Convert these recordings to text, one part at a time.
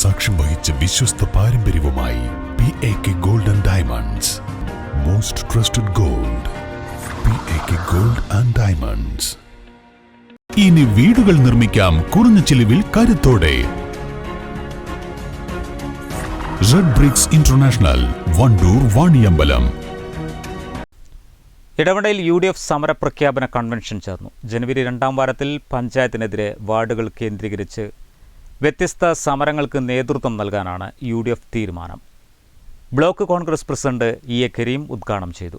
സാക്ഷ്യം വഹിച്ച വിശ്വസ്ത പാരമ്പര്യവുമായി P A K gold and diamonds most trusted gold P A K gold and diamonds ഇനി വീടുകൾ നിർമ്മിക്കാം കുറഞ്ഞ ചിലവിൽ കരുത്തോടെ. Red bricks international Wandoor Vaniyambalam ഇടവടയിൽ U D F സമരപ്രഖ്യാപന കൺവെൻഷൻ ചേർന്നു. ജനുവരി രണ്ടാം വാരത്തിൽ പഞ്ചായത്തിനെതിരെ വാർഡുകൾ കേന്ദ്രീകരിച്ച് വ്യത്യസ്ത സമരങ്ങൾക്ക് നേതൃത്വം നൽകാനാണ് യു ഡി എഫ് തീരുമാനം. Block Congress president E A Karim ഉദ്ഘാടനം ചെയ്തു.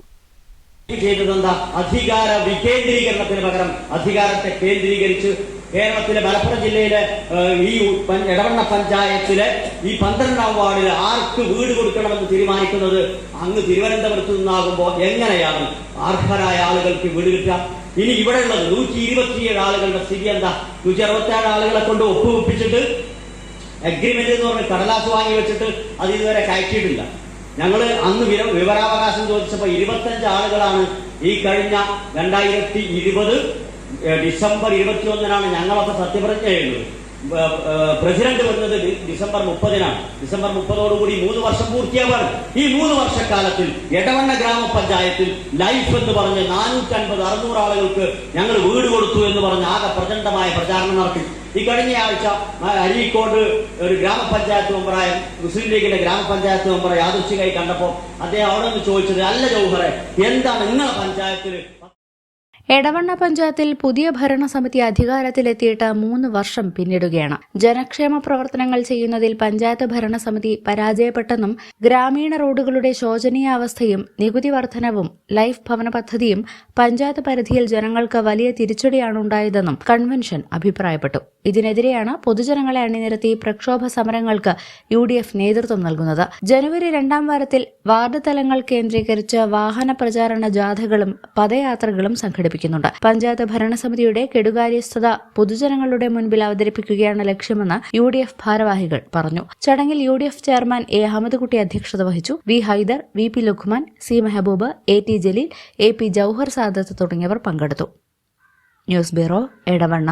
അധികാര വികേന്ദ്രീകരണത്തിന് പകരം അധികാരത്തെ കേന്ദ്രീകരിച്ച് കേരളത്തിലെ മലപ്പുറം ജില്ലയിലെ ഈ ഇടവണ്ണ പഞ്ചായത്തിലെ ഈ പന്ത്രണ്ടാം വാർഡിൽ ആർക്ക് വീട് കൊടുക്കണമെന്ന് തീരുമാനിക്കുന്നത് അങ്ങ് തിരുവനന്തപുരത്ത് നിന്നാകുമ്പോൾ എങ്ങനെയാണ്? അർഹരായ ആളുകൾക്ക് വീട് കിട്ടുക? ഇനി ഇവിടെ ഉള്ളത് നൂറ്റി ഇരുപത്തിയേഴ് ആളുകളുടെ സ്ഥിതി എന്താ? നൂറ്റി അറുപത്തിയേഴ് ആളുകളെ കൊണ്ട് ഒപ്പുവെപ്പിച്ചിട്ട് അഗ്രിമെന്റ് എന്ന് പറഞ്ഞ് കടലാസ് വാങ്ങി വെച്ചിട്ട് അത് ഇതുവരെ കയറ്റിയിട്ടില്ല. ഞങ്ങൾ അന്ന് വിവ വിവരാവകാശം ചോദിച്ചപ്പോൾ ഇരുപത്തഞ്ച് ആളുകളാണ് ഈ കഴിഞ്ഞ രണ്ടായിരത്തി ഇരുപത് ഡിസംബർ ഇരുപത്തിയൊന്നിനാണ് ഞങ്ങളൊക്കെ സത്യപ്രതിജ്ഞ ചെയ്യുന്നത്. പ്രസിഡന്റ് വരുന്നത് ഡിസംബർ മുപ്പതിനാണ്. ഡിസംബർ മുപ്പതോടുകൂടി മൂന്ന് വർഷം പൂർത്തിയാവാണ്. ഈ മൂന്ന് വർഷക്കാലത്തിൽ എടവണ്ണ ഗ്രാമപഞ്ചായത്തിൽ ലൈഫ് എന്ന് പറഞ്ഞ് നാനൂറ്റി അൻപത് അറുന്നൂറ് ആളുകൾക്ക് ഞങ്ങൾ വീട് കൊടുത്തു എന്ന് പറഞ്ഞ് ആകെ പ്രചണ്ഡമായ പ്രചാരണം നടത്തി. ഈ കഴിഞ്ഞ ആഴ്ച അരീക്കോട് ഒരു ഗ്രാമപഞ്ചായത്ത് മെമ്പറായ മുസ്ലിം ലീഗിന്റെ ഗ്രാമപഞ്ചായത്ത് മെമ്പറെ യാദൃശ്ചികമായി കണ്ടപ്പോൾ അദ്ദേഹം അവിടെ നിന്ന് ചോദിച്ചത് അല്ല ജൗഹറെ എന്താണ് നിങ്ങളെ പഞ്ചായത്തിൽ എടവണ്ണ പഞ്ചായത്തിൽ പുതിയ ഭരണസമിതി അധികാരത്തിലെത്തിയിട്ട് മൂന്ന് വർഷം പിന്നിടുകയാണ്. ജനക്ഷേമ പ്രവർത്തനങ്ങൾ ചെയ്യുന്നതിൽ പഞ്ചായത്ത് ഭരണസമിതി പരാജയപ്പെട്ടെന്നും ഗ്രാമീണ റോഡുകളുടെ ശോചനീയാവസ്ഥയും നികുതി വർധനവും ലൈഫ് ഭവന പദ്ധതിയും പഞ്ചായത്ത് പരിധിയിൽ ജനങ്ങൾക്ക് വലിയ തിരിച്ചടിയാണ് ഉണ്ടായതെന്നും കൺവെൻഷൻ അഭിപ്രായപ്പെട്ടു. ഇതിനെതിരെയാണ് പൊതുജനങ്ങളെ അണിനിരത്തി പ്രക്ഷോഭ സമരങ്ങൾക്ക് യു നേതൃത്വം നൽകുന്നത്. ജനുവരി രണ്ടാം വാരത്തിൽ വാർഡ് തലങ്ങൾ കേന്ദ്രീകരിച്ച് വാഹന പ്രചാരണ ജാഥകളും പദയാത്രകളും സംഘടിപ്പിക്കുന്നുണ്ട് പഞ്ചായത്ത് ഭരണസമിതിയുടെ കെടുകാര്യസ്ഥത പൊതുജനങ്ങളുടെ മുൻപിൽ അവതരിപ്പിക്കുകയാണ് ലക്ഷ്യമെന്ന് യു ഡി എഫ് ഭാരവാഹികൾ പറഞ്ഞു. ചടങ്ങിൽ U D F chairman A Ahammedkutty അധ്യക്ഷത വഹിച്ചു. V Haidar V P Luqman C Mehboob A T Jaleel A P Jauhar Sadath തുടങ്ങിയവർ പങ്കെടുത്തു. News bureau Edavanna.